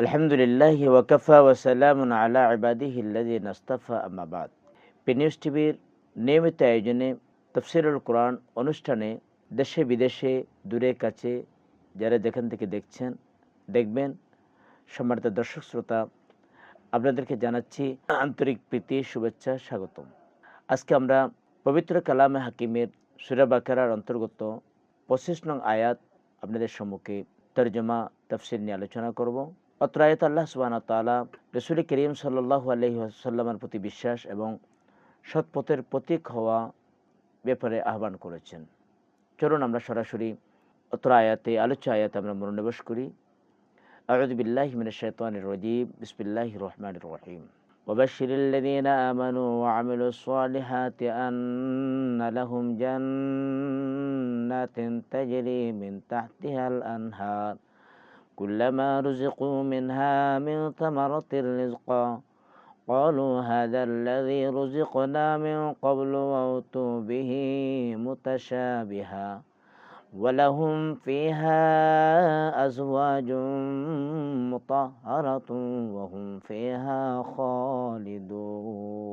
আলহামদুলিল্লাহ ওয়াকাফা ওয়াসালাম আলা আবাদিহিল্লাদি নাস্তাফা আমাবাদ পিনিউজ টিভির নিয়মিত আয়োজনে তফসিরুল কোরআন অনুষ্ঠানে দেশে বিদেশে দূরে কাছে যারা যেখান থেকে দেখছেন দেখবেন সম্মানিত দর্শক শ্রোতা আপনাদেরকে জানাচ্ছি আন্তরিক প্রীতি শুভেচ্ছা স্বাগতম আজকে আমরা পবিত্র কালামে হাকিমের সুরা বাকারার অন্তর্গত পঁচিশ নং আয়াত আপনাদের সম্মুখে তর্জমা, তফসিল নিয়ে আলোচনা করব। অত্র আয়াত আল্লাহ সুবাহ তালা রসুল করিম সাল্লাহ আলহি সাল্লামের প্রতি বিশ্বাস এবং সৎপথের প্রতীক হওয়া ব্যাপারে আহ্বান করেছেন চলুন আমরা সরাসরি অত্র আয়াতে আলোচ্য আয়াতে আমরা মনোনিবেশ করি أعوذ بالله من الشيطان الرجيم بسم الله الرحمن الرحيم وبشر الذين آمنوا وعملوا الصالحات أن لهم جنات تجري من تحتها الأنهار كلما رزقوا منها من ثمرة رزقا قالوا هذا الذي رزقنا من قبل وأتوا به متشابها ولهم فيها أزواج مطهرة وهم فيها خالدون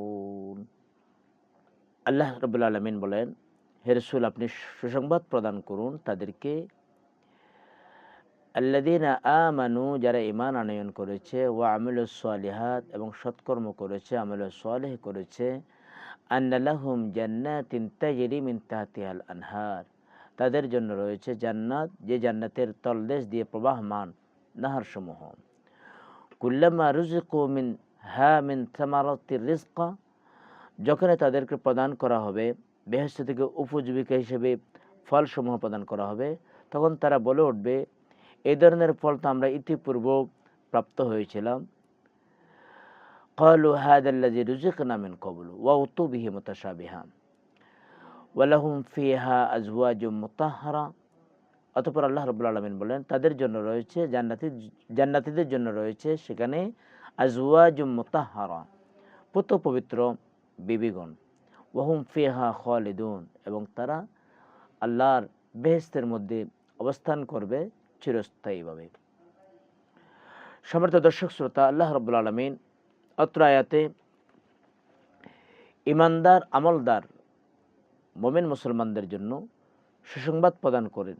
আল্লাহ রবুল আলমিন বলেন হে রসুল আপনি সুসংবাদ প্রদান করুন তাদেরকে আল্লাদিনা আমানু, যারা ইমান আনয়ন করেছে ও আমিল সালিহাত এবং সৎকর্ম করেছে আমিল সালেহ করেছে আন্নালাহুম জান্নাতিন তাজরি মিন তাহতিহাল আনহার। তাদের জন্য রয়েছে জান্নাত, যে জান্নাতের তলদেশ দিয়ে প্রবাহমান নাহারসমূহ। কুল্লামা রুজিকু মিন, হা মিন থামারতির রিজকা যখন তাদেরকে প্রদান করা হবে বেহেস্ত থেকে উপজীবিকা হিসেবে ফলসমূহ প্রদান করা হবে, তখন তারা বলে উঠবে এই ধরনের ফল তো আমরা ইতিপূর্ব প্রাপ্ত হয়েছিলাম قالوا هذا الذي رزقنا من قبل وأتوا به متشابها ওয়ালাহুম ফিহা আজওয়াজুম মুতাহহারা অতপর আল্লাহ রবুল্লা আলমিন বলেন তাদের জন্য রয়েছে জান্নাতি জান্নাতিদের জন্য রয়েছে সেখানে আজওয়াজুম মুতাহহারা পুত পবিত্র বিবিগণ ওয়াহুম ফিহা খালিদুন এবং তারা আল্লাহর বেহেস্তের মধ্যে অবস্থান করবে চিরস্থায়ীভাবে। সমর্থ দর্শক শ্রোতা, আল্লাহ রবুল আলমিন অত্র আয়াতে ইমানদার আমলদার মোমেন মুসলমানদের জন্য সুসংবাদ প্রদান করেন।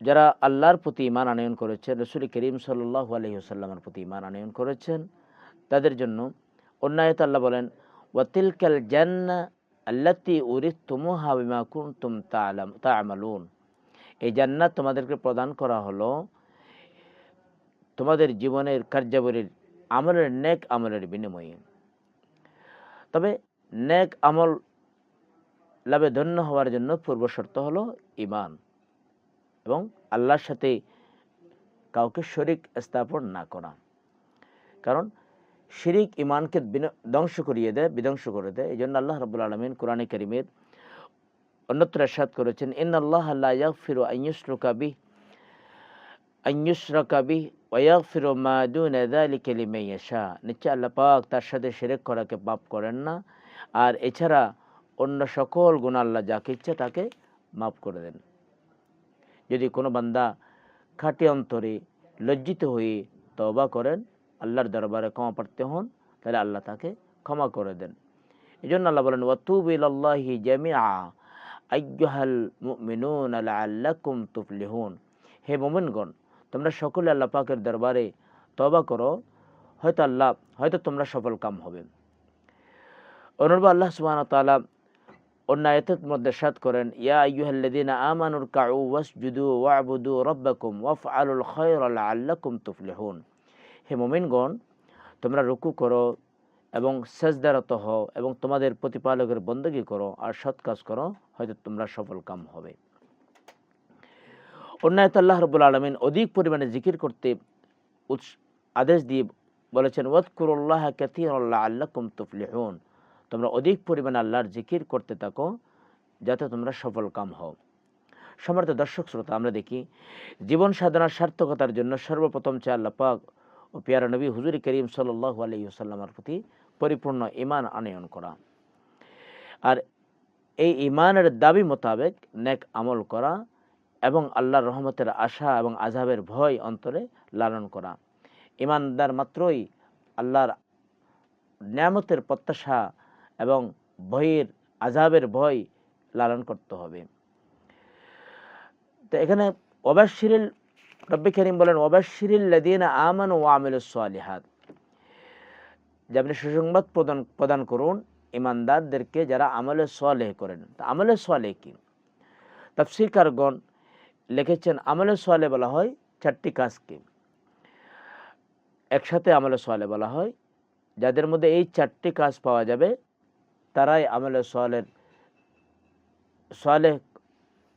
যারা আল্লাহর প্রতি ইমান আনয়ন করেছেন, রসুল করিম সাল্লাহ আলহিহসাল্লামের প্রতি ইমান আনয়ন করেছেন, তাদের জন্য অন্যায়ত আল্লাহ বলেন ওয়াতিল ওয়াতিলকাল জান্না আল্লাতি উরিত তুমুহা বিমা কুন তুম তা আমালুন এই জান্নাত তোমাদেরকে প্রদান করা হলো তোমাদের জীবনের কার্যাবলীর আমলের নেক আমলের বিনিময়ে। তবে নেক আমল লাভে ধন্য হওয়ার জন্য পূর্ব শর্ত হলো ইমান এবং আল্লাহর সাথে কাউকে শরিক স্থাপন না করা। কারণ শিরিক ইমানকে ধ্বংস করিয়ে দেয়, বিধ্বংস করে দেয়। এই জন্য আল্লাহ রবুল আলমিন কোরআনে করিমের অন্যত্র এরশাদ করেছেন ইন আল্লাহ আল্লাহ ইয়াগফিরু আইয়ুসরকাবি আইয়ুসরকাবি ওয়াগফিরু মা দুনা যালিকা লিমান ইয়াশা। নিশ্চয় আল্লাহ পাক তার সাথে শিরক করাকে পাপ করেন না। আর এছাড়া অন্য সকল গুণ আল্লাহ যাকে ইচ্ছে তাকে মাফ করে দেন। যদি কোনো বান্দা খাটি অন্তরে লজ্জিত হয়ে তবা করেন, আল্লাহর দরবারে ক্ষমা পারতে হন, তাহলে আল্লাহ তাকে ক্ষমা করে দেন। এই জন্য আল্লাহ বলেন ওয়াতুবিল্লাহি জামিআ। আইয়ুহাল মুমিনুন, লাআল্লাকুম তুফলিহুন। হে মুমিনগণ, তোমরা সকলে আল্লাহ পাকের দরবারে তবা করো, হয়তো আল্লাহ, হয়তো তোমরা সফল কাম হবে। অনুরূপ আল্লাহ সুবাহ তালা অন্য আয়তের মধ্যে সাত করেন, ইয়া আইয়ুহাল্লাদিন আমানুর কাউ ওয়াসজুদু ওয়াবুদু রব্বাকুম ওয়াফ আলুল খয়র আল্লাকুম তুফলিহুন। হে মোমিনগণ, তোমরা রুকু করো এবং সেজদারত হও এবং তোমাদের প্রতিপালকের বন্দগি করো আর সৎ কাজ করো, হয়তো তোমরা সফল কাম হবে। অন্যায়ত আল্লাহ রবুল আলমিন অধিক পরিমাণে জিকির করতে আদেশ দিয়ে বলেছেন, ওয়াদকুরুল্লাহ কাতির আল্লাহ আল্লাকুম তুফলিহুন। তোমরা অধিক পরিমাণে আল্লাহর জিকির করতে থাকো, যাতে তোমরা সফল কাম হও। সমর্থ দর্শক শ্রোতা, আমরা দেখি, জীবন সাধনার সার্থকতার জন্য সর্বপ্রথম চাই আল্লাহ পাক ও পিয়ারা নবী হুজুর করিম সাল্লাহ আলহিহসাল্লামার প্রতি পরিপূর্ণ ইমান আনয়ন করা। আর এই ইমানের দাবি মোতাবেক নেক আমল করা এবং আল্লাহর রহমতের আশা এবং আজাবের ভয় অন্তরে লালন করা। ইমানদার মাত্রই আল্লাহর নিয়ামতের প্রত্যাশা এবং ভয়ের আজাবের ভয় লালন করতে হবে। তো এখানে ওবাশিরিল রব্বি করিম বলেন ওবাশিরিল লদিনা আমান ও আমিল সালিহাত। যে আপনি সুসংবাদ প্রদান প্রদান করুন ইমানদারদেরকে যারা আমলে সোয়ালেহ করেন। তা আমলে সোয়ালেহ কি? তফসির কারগণ লিখেছেন, আমলে সোয়ালে বলা হয় চারটি কাজকে। একসাথে আমলে সোয়ালে বলা হয়, যাদের মধ্যে এই চারটি কাজ পাওয়া যাবে, তারাই আমলে সোয়ালের সোয়ালে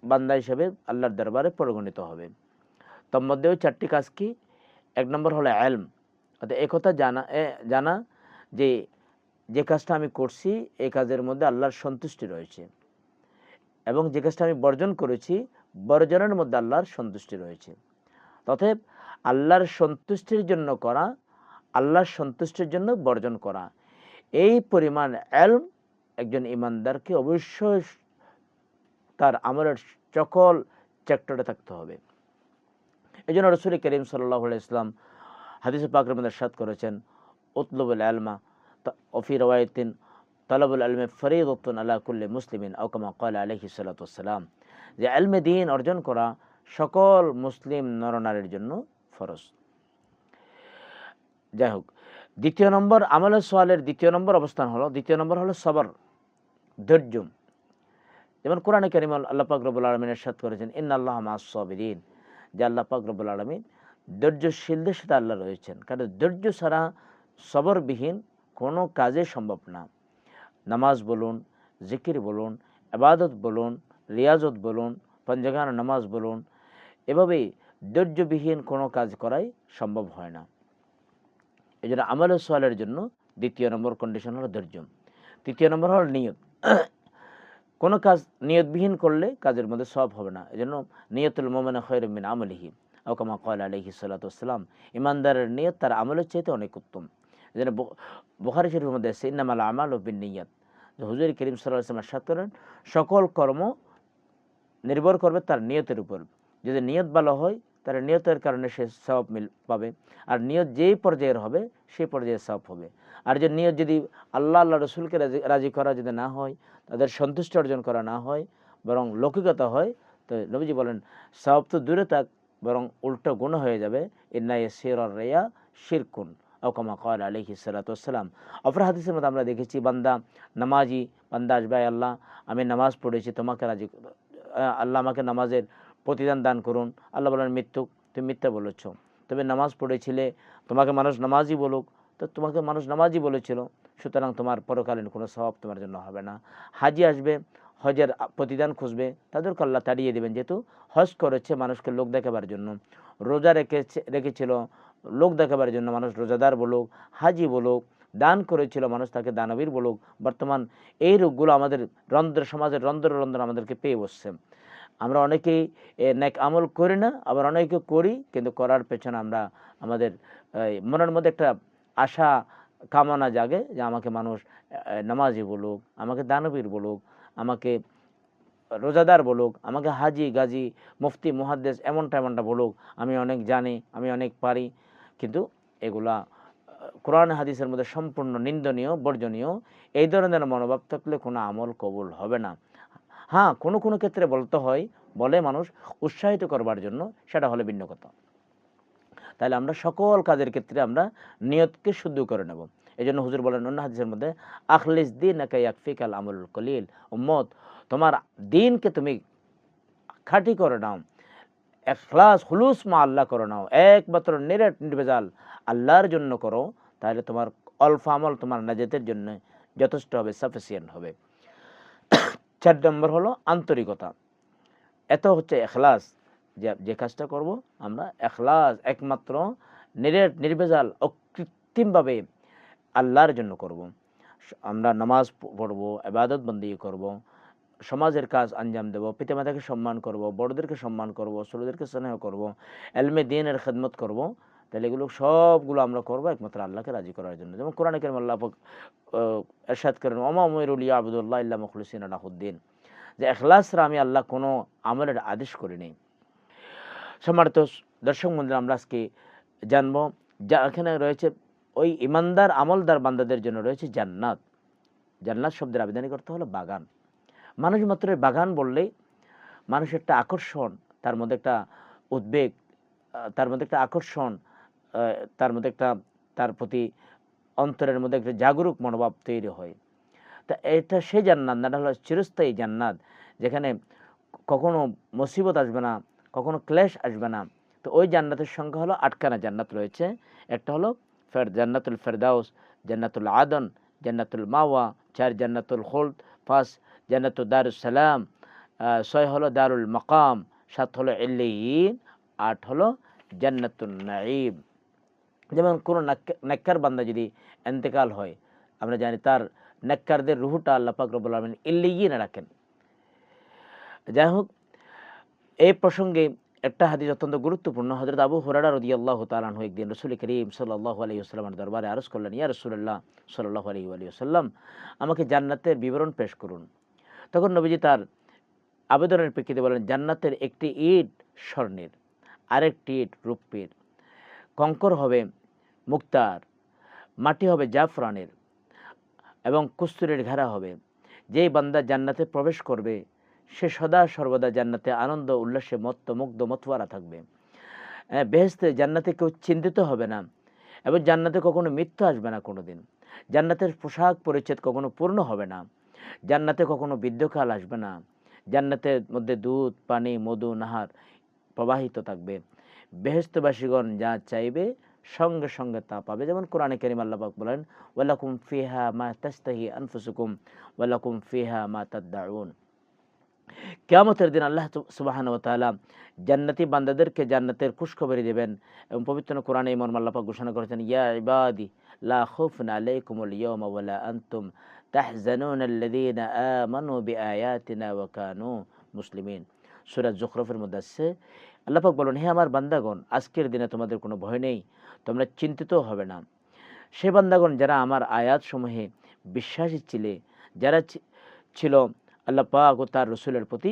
বান্দা হিসেবে আল্লাহর দরবারে পরিগণিত হবে। তোর মধ্যে ওই চারটি কাজ কি? এক নম্বর হলো অ্যালম অর্থাৎ একথা জানা জানা যে যে কাজটা আমি করছি এই কাজের মধ্যে আল্লাহর সন্তুষ্টি রয়েছে। এবং যে কাজটা আমি বর্জন করেছি, বর্জনের মধ্যে আল্লাহর সন্তুষ্টি রয়েছে। তথেব আল্লাহর সন্তুষ্টির জন্য করা, আল্লাহর সন্তুষ্টির জন্য বর্জন করা। এই পরিমাণ এলম একজন ইমানদারকে অবশ্যই তার আমলের সকল চেক্টরে থাকতে হবে। এই জন্য রসুল করিম সাল্লাহ ইসলাম হাদিস পাকের মধ্যে সাত করেছেন উতলবুল আলমা ওফি রওয়ায়তিন তলবুল আলমে ফরিদুন আল্লাহ কুল্লি মুসলিমিন আউকামা কল আলহি সাল্লাম যে আলমে দিন অর্জন করা সকল মুসলিম নরনারীর জন্য ফরজ। যাই হোক, দ্বিতীয় নম্বর, আমল সোয়ালের দ্বিতীয় নম্বর অবস্থান হলো, দ্বিতীয় নম্বর হলো সবর, ধৈর্য। যেমন কোরআনে করিম আল্লাহ পাক রবুল আলমিনের সাথ করেছেন ইন আল্লাহ মাসবিন যে আল্লাহ পাক রবুল আলমিন ধৈর্যশীলদের সাথে আল্লাহ রয়েছেন। কারণ ধৈর্য ছাড়া সবরবিহীন কোনো কাজে সম্ভব না। নামাজ বলুন, জিকির বলুন আবাদত বলুন, রিয়াজত বলুন পঞ্জগান নামাজ বলুন, এভাবেই ধৈর্যবিহীন কোনো কাজ করাই সম্ভব হয় না। এই জন্য আমল সোয়ালের জন্য দ্বিতীয় নম্বর কন্ডিশন হলো ধৈর্য। তৃতীয় নম্বর হলো নিয়ত। কোনো কাজ নিয়তবিহীন করলে কাজের মধ্যে সব হবে না। এই জন্য নিয়তুল মোমেনা খৈরমিন আমলিহি। ওকামা কয়লা আলহি সাল্লাতাম ইমানদারের নিয়ত তার আমলের চাইতে অনেক উত্তম। যেন বোখারি শরীফের মধ্যে আছে, ইন্নামাল আমাল ও বিন নিয়াত হুজুর করিম সাল্লাহ আসলাম সাত করেন সকল কর্ম নির্ভর করবে তার নিয়তের উপর। যদি নিয়ত ভালো হয়, তাহলে নিয়তের কারণে সে সব মিল পাবে। আর নিয়ত যেই পর্যায়ের হবে সেই পর্যায়ে সব হবে। আর যে নিয়ত যদি আল্লাহ আল্লাহ রসুলকে রাজি রাজি করা যদি না হয়, তাদের সন্তুষ্টি অর্জন করা না হয়, বরং লৌকিকতা হয়, তো নবীজি বলেন সব তো দূরে থাক, বরং উল্টো গুণ হয়ে যাবে। ইন্নাই শির রেয়া শিরকুন। ওকামা কল আলহি সালাতাম অপর হাদিসের মধ্যে আমরা দেখেছি, বান্দা নামাজি, বান্দা আসবাই আল্লাহ, আমি নামাজ পড়েছি, তোমাকে রাজি আল্লাহ আমাকে নামাজের প্রতিদান দান করুন। আল্লাহ বলেন মৃত্যু তুমি মিথ্যা বলেছ। তবে নামাজ পড়েছিলে, তোমাকে মানুষ নামাজই বলুক, তো তোমাকে মানুষ নামাজই বলেছিল, সুতরাং তোমার পরকালীন কোনো স্বভাব তোমার জন্য হবে না। হাজি আসবে, হজের প্রতিদান খুঁজবে, তাদেরকে আল্লাহ তাড়িয়ে দেবেন, যেহেতু হজ করেছে মানুষকে লোক দেখাবার জন্য। রোজা রেখেছে, রেখেছিল লোক দেখাবার জন্য মানুষ রোজাদার বলুক, হাজি বলুক, দান করেছিল মানুষ তাকে দানবীর বলুক, বর্তমান এই রোগগুলো আমাদের রন্ধ্র সমাজের রন্ধ্র রন্ধ্র আমাদেরকে পেয়ে বসছে। আমরা অনেকেই নেক আমল করি না, আবার অনেকে করি, কিন্তু করার পেছনে আমরা আমাদের মনের মধ্যে একটা আশা, কামনা জাগে যে আমাকে মানুষ নামাজি বলুক, আমাকে দানবীর বলুক, আমাকে রোজাদার বলুক, আমাকে হাজি, গাজী, মুফতি, মুহাদ্দেস, এমনটা এমনটা বলুক, আমি অনেক জানি, আমি অনেক পারি। কিন্তু এগুলা কোরআন হাদিসের মধ্যে সম্পূর্ণ নিন্দনীয়, বর্জনীয়। এই ধরনের মনোভাব থাকলে কোনো আমল কবুল হবে না। হ্যাঁ কোনো কোনো ক্ষেত্রে বলতে হয়, বলে মানুষ উৎসাহিত করবার জন্য, সেটা হলে ভিন্ন কথা। তাহলে আমরা সকল কাজের ক্ষেত্রে আমরা নিয়তকে শুদ্ধ করে নেব। এই জন্য হুজুর বলেন অন্য হাদিসের মধ্যে, আখলিস দিন ইয়াকফিকাল আমল কলিল। উম্মত, তোমার দিনকে তুমি খাঁটি করে নাও। এখলাস হুলুস মা আল্লাহ করে নাও একমাত্র নিরেট নির্বেজাল আল্লাহর জন্য করো, তাহলে তোমার অল্প আমল তোমার নাজেতের জন্য যথেষ্ট হবে সাফিসিয়েন্ট হবে চার নম্বর হলো আন্তরিকতা এত হচ্ছে এখলাস, যে যে কাজটা করব আমরা, এখলাস একমাত্র নিরেট নির্বেজাল অকৃত্রিমভাবে আল্লাহর জন্য করব। আমরা নামাজ পড়ব আবাদত বন্দি করব। সমাজের কাজ আঞ্জাম দেব পিতামাতাকে সম্মান করব, বড়দেরকে সম্মান করব, ছোটদেরকে স্নেহ করব, এলমে দিনের খেদমত করব, তাহলে এগুলো সবগুলো আমরা করব একমাত্র আল্লাহকে রাজি করার জন্য। যেমন কোরআন কেরম আল্লাহ এরশাদ করেন ওমা ময়রুলিয়া আবদুল্লাহ ইল্লা মুখলিসিন আলাহুদ্দিন যে এখলাসরা আমি আল্লাহ কোনো আমলের আদেশ করিনি। সম্মানিত দর্শক মন্দির আমরা আজকে জানব, যা এখানে রয়েছে ওই ইমানদার, আমলদার বান্দাদের জন্য রয়েছে জান্নাত। জান্নাত শব্দের আবেদনই করতে হলো বাগান। মানুষ মাত্র বাগান বললেই মানুষের একটা আকর্ষণ, তার মধ্যে একটা উদ্বেগ তার মধ্যে একটা আকর্ষণ তার মধ্যে একটা, তার প্রতি অন্তরের মধ্যে একটা জাগরুক মনোভাব তৈরি হয়। তা এটা সেই জান্নাত না হলো চিরস্থায়ী জান্নাত, যেখানে কখনো মুসিবত আসবে না, কখনো ক্লেশ আসবে না। তো ওই জান্নাতের সংখ্যা হলো আটখানা জান্নাত রয়েছে। একটা হলো ফের, জান্নাতুল ফেরদাউস, জান্নাতুল আদন, জান্নাতুল মাওয়া, চার জান্নাতুল হোল্ড পাঁচ জান্নাতুল দারুস সালাম ছয় হলো দারুল মকাম, সাত হলো ইল্লিয়িন, আট হলো জান্নাতুল নাঈম। যেমন কোনো নেককার বান্দা যদি এন্তেকাল হয়, আমরা জানি তার নেককারদের রুহুটা আল্লাহ পাক রব্বুল আলমিন ইল্লিয়িনে রাখেন। যাই হোক এই প্রসঙ্গে একটা হাদিস অত্যন্ত গুরুত্বপূর্ণ। হজরত আবু হুরারা রদি আল্লাহ তালানহু একদিন রসুল করিম সাল্লাহ আলী আসসালামের দরবারে আরজ করলেন, ইয়া রসুল্লাহ সাল্লাহ আলী আলী আমাকে জান্নাতের বিবরণ পেশ করুন। তখন নবীজি তার আবেদনের প্রেক্ষিতে বলেন, জান্নাতের একটি ইট স্বর্ণের, আরেকটি ইট রূপের। কঙ্কর হবে মুক্তার, মাটি হবে জাফরানের এবং কুস্তুরের ঘেরা হবে। যেই বান্দা জান্নাতে প্রবেশ করবে, সে সদা সর্বদা জান্নাতে আনন্দ, উল্লাসে মত্ত, মুগ্ধ মতওয়ারা থাকবে। বেহেস্তে জান্নাতে কেউ চিন্তিত হবে না এবং জান্নাতে কখনো মৃত্যু আসবে না কোনো দিন জান্নাতের পোশাক পরিচ্ছেদ কখনো পূর্ণ হবে না। জান্নাতে কখনো বৃদ্ধকাল আসবে না। জান্নাতের মধ্যে দুধ, পানি, মধু, নাহার প্রবাহিত থাকবে। বেহেস্তবাসীগণ যা চাইবে সঙ্গে সঙ্গে তা পাবে। যেমন কোরআনে করিম আল্লাপাক বলেন ওয়ালাকুম ফিহা মা তাস্তাহি আনফুসুকুম ওয়ালাকুম ফিহা মা তাদ্দাউন। কেয়ামতের দিন আল্লাহ সুবাহান ও তাআলা জান্নাতি বান্দাদেরকে জান্নাতের খুশখবরি দেবেন এবং পবিত্র কোরআনে ইমন মাল্লাপা ঘোষণা করেছেন, ইয়া ইবাদি, লা খুফুন আলাইকুমুল ইয়াওমা ওয়ালা আনতুম তাহজানুন আল্লাযীনা আমানু বিআয়াতিনা ওয়া কানু মুসলিমিন। সূরা জুখরফের মধ্যে আছে। আল্লাহ পাক বলেন, হে আমার বান্দাগণ, আজকের দিনে তোমাদের কোনো ভয় নেই, তোমরা চিন্তিত হবে না। সে বান্দাগণ যারা আমার আয়াত সমূহে বিশ্বাসী ছিলে, যারা ছিল আল্লাহ পাক ও তার রসুলের প্রতি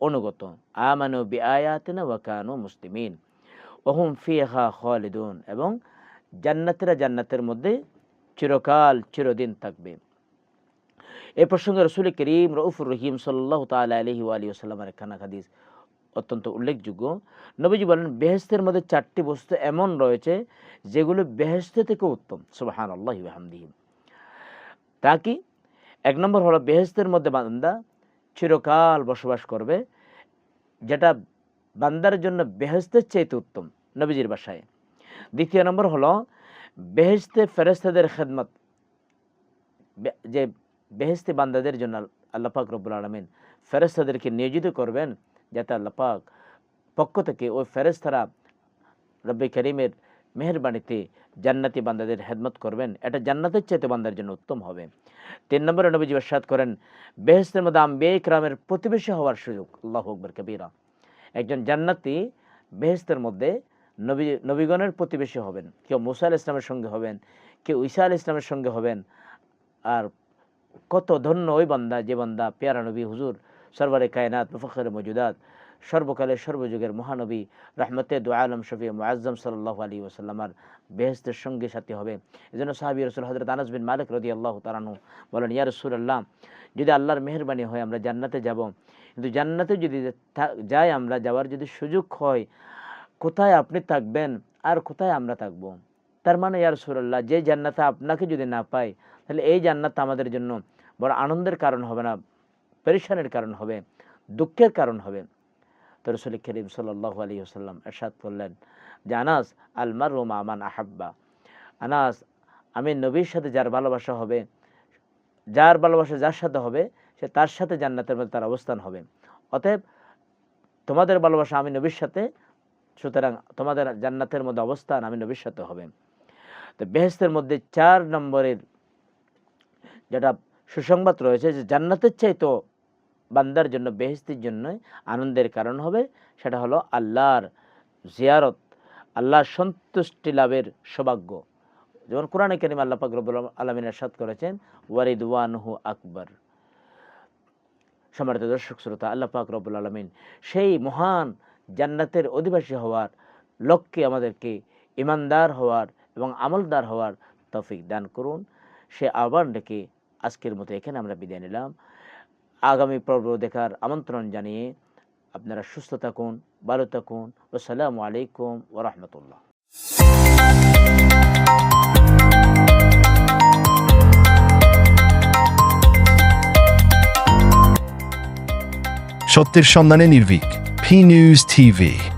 অনুগত। আমানু বি আয়াতিনা ওয়াকানু মুসলিমিন। ওহুম ফিহা খালিদুন। এবং জান্নাতেরা জান্নাতের মধ্যে চিরকাল, চিরদিন থাকবে। এই প্রসঙ্গে রসুল করিম রউফুর রহিম সাল্লাহ তালা আলহি আলী আসাল্লামের খানা হাদিস অত্যন্ত উল্লেখযোগ্য। নবীজি বলেন বেহেস্তের মধ্যে চারটি বস্তু এমন রয়েছে যেগুলো বেহেস্তে থেকে উত্তম। সুবাহান আল্লাহ হামদিহিম তা কি? এক নম্বর হলো বেহেস্তের মধ্যে বান্দা চিরকাল বসবাস করবে, যেটা বান্দার জন্য বেহেস্তের চাইতে উত্তম, নবীজির বাসায়। দ্বিতীয় নম্বর হলো বেহেস্তে ফেরেস্তাদের খেদমত যে বেহেস্তে বান্দাদের জন্য আল্লাহ পাক রব্বুল আলমিন ফেরেস্তাদেরকে নিয়োজিত করবেন, যাতে আল্লাহ পাক পক্ষ থেকে ওই ফেরেস্তারা রব্বি করিমের মেহরবানিতে জান্নাতি বান্দাদের হেদমত করবেন। এটা জান্নাতের চাইতে বান্দার জন্য উত্তম হবে। তিন নম্বরে নবীজি বাসাদ করেন বেহেস্তের মধ্যে আম্বে ইকরামের প্রতিবেশী হওয়ার সুযোগ। আল্লাহ আকবর কবিরা। একজন জান্নাতি বেহেস্তের মধ্যে নবী, নবীগণের প্রতিবেশী হবেন। কেউ মুসা আল ইসলামের সঙ্গে হবেন, কেউ ঈসা আল ইসলামের সঙ্গে হবেন। আর কত ধন্য ওই বান্দা, যে বান্দা পেয়ারা নবী, হুজুর, সরবরে কায়নাত মুফাখর মজুদাত সর্বকালের সর্বযুগের মহানবী, রহমতে দু আলম শফি মুআজ্জম সাল্লাহ আলী ওসাল্লামার বেহেস্তের সঙ্গে সাথী হবে। এই জন্য সাহাবি রসুল হজরত আনাস বিন মালিক রদি আল্লাহ তারানু বলেন, ইয়া রসুল আল্লাহ যদি আল্লাহর মেহরবানি হয় আমরা জান্নাতে যাব। কিন্তু জান্নাতে যদি যাই আমরা, যাওয়ার যদি সুযোগ হয়, কোথায় আপনি থাকবেন আর কোথায় আমরা থাকব? তার মানে ইয়া রসুল্লাহ যে জান্নাতে আপনাকে যদি না পাই তাহলে এই জান্নাত আমাদের জন্য বড় আনন্দের কারণ হবে না, পেরেশানের কারণ হবে, দুঃখের কারণ হবে। রসুল করিম সাল্লাহ আলী আসাল্লাম এরশাদ করলেন যে, আনাস আলমার রোমা আমান আহাব্বা। আনাস, আমি নবীর সাথে যার ভালোবাসা হবে, যার ভালোবাসা যার সাথে হবে, সে তার সাথে জান্নাতের মধ্যে তার অবস্থান হবে। অতএব তোমাদের ভালোবাসা আমি নবীর সাথে, সুতরাং তোমাদের জান্নাতের মধ্যে অবস্থান আমি নবীর সাথে হবে। তো বেহেস্তের মধ্যে চার নম্বরের যেটা সুসংবাদ রয়েছে যে, জান্নাতের চাইতো বান্দার জন্য বেহেস্তির জন্য আনন্দের কারণ হবে, সেটা হলো আল্লাহর জিয়ারত, আল্লাহর সন্তুষ্টি লাভের সৌভাগ্য। যেমন কোরআনে করিম আল্লাহ পাক রব্বুল আলমিন এরশাদ করেছেন, ওয়ারিদওয়ানহু আকবর। সম্মানিত দর্শক, শ্রোতা, আল্লাহ পাক রব্বুল আলমিন সেই মহান জান্নাতের অধিবাসী হওয়ার লক্ষ্যে আমাদেরকে ইমানদার হওয়ার এবং আমলদার হওয়ার তফিক দান করুন। সে আহ্বান রেখে আজকের মতো এখানে আমরা বিদায় নিলাম। আগামী পর্ব দেখার আমন্ত্রণ জানিয়ে আপনারা সুস্থ থাকুন, ভালো থাকুন। আসসালামু আলাইকুম ও ওরহমতুল্লাহ। সত্যের সন্ধানে নির্ভীক, ফি নিউজ টিভি।